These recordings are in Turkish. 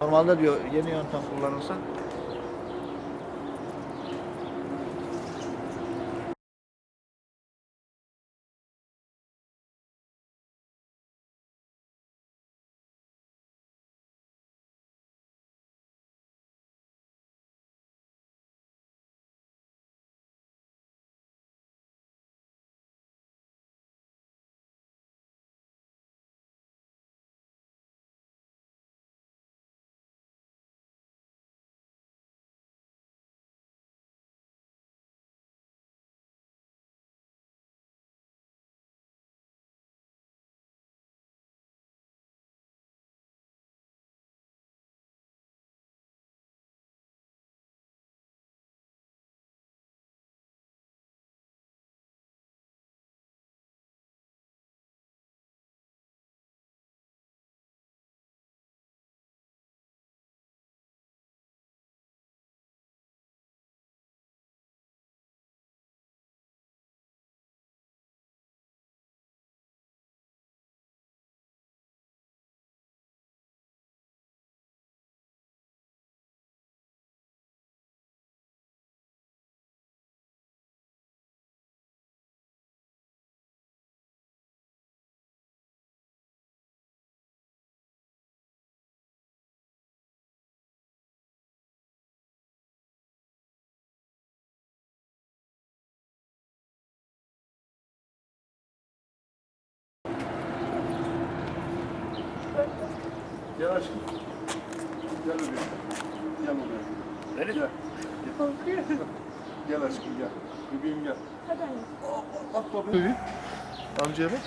Normalde diyor yeni yöntem kullanırsan Gel aşkım. Gel oraya. Gel oraya. Nereye? Gel. Gel. Gel aşkım gel. Bebeğim gel. Hadi anne. Bak bebeğim. Amcaya bak.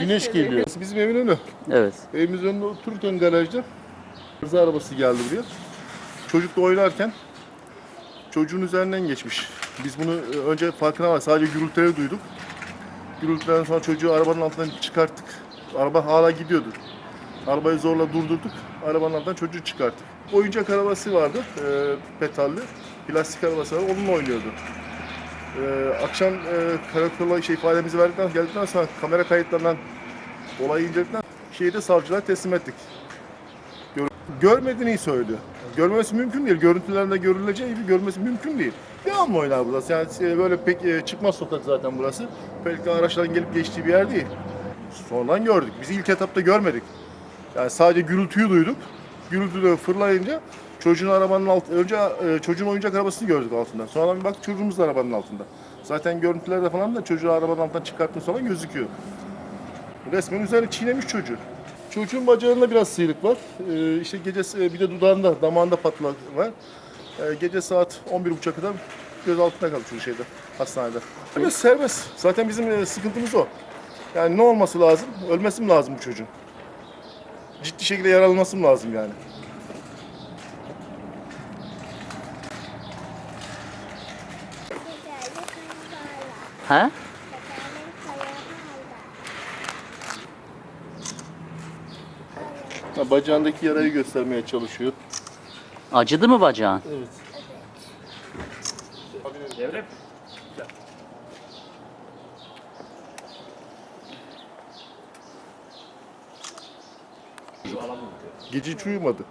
Güneş geliyor. Bizim evin önü. Evet. Evimizin önünde otururken garajda Rıza arabası geldi buraya. Çocukla oynarken çocuğun üzerinden geçmiş. Biz bunu e, önce farkına var. Sadece gürültüleri duyduk. Gürültülerden sonra çocuğu arabanın altından çıkarttık. Araba hala gidiyordu. Arabayı zorla durdurduk. Arabanın altından çocuğu çıkarttık. Oyuncak arabası vardı. E, petalli. Plastik arabası vardı. Onunla oynuyordu. E, akşam e, karakola şey ifademizi verdikten geldikten sonra kamera kayıtlarından olayı inceledikten şeyi de teslim ettik. Gör, görmediğini söylüyor. Görmesi mümkün değil. Görüntülerinde görüleceği gibi görmesi mümkün değil. Devam oynar burası. Yani e, böyle pek e, çıkmaz sokak zaten burası. Pek araçların gelip geçtiği bir yer değil. Sonradan gördük. Biz ilk etapta görmedik. Yani sadece gürültüyü duyduk. Gürültü de fırlayınca çocuğun arabanın alt önce e, çocuğun oyuncak arabasını gördük altında. Sonradan bir baktık çocuğumuz da arabanın altında. Zaten görüntülerde falan da çocuğu arabanın altından çıkarttığın falan gözüküyor. Resmen üzerine çiğnemiş çocuğu. Çocuğun bacağında biraz sıyrık var. Ee, işte gece bir de dudağında, damağında patlak var. Ee, gece saat 11.30'a kadar göz altında kaldı çocuk şeyde, hastanede. Serbest. Zaten bizim e, sıkıntımız o. Yani ne olması lazım? Ölmesi mi lazım bu çocuğun? Ciddi şekilde yaralanması mı lazım yani? Ha? Ha, bacağındaki yarayı göstermeye çalışıyor. Acıdı mı bacağın? Evet. Devrem. Gece hiç uyumadı.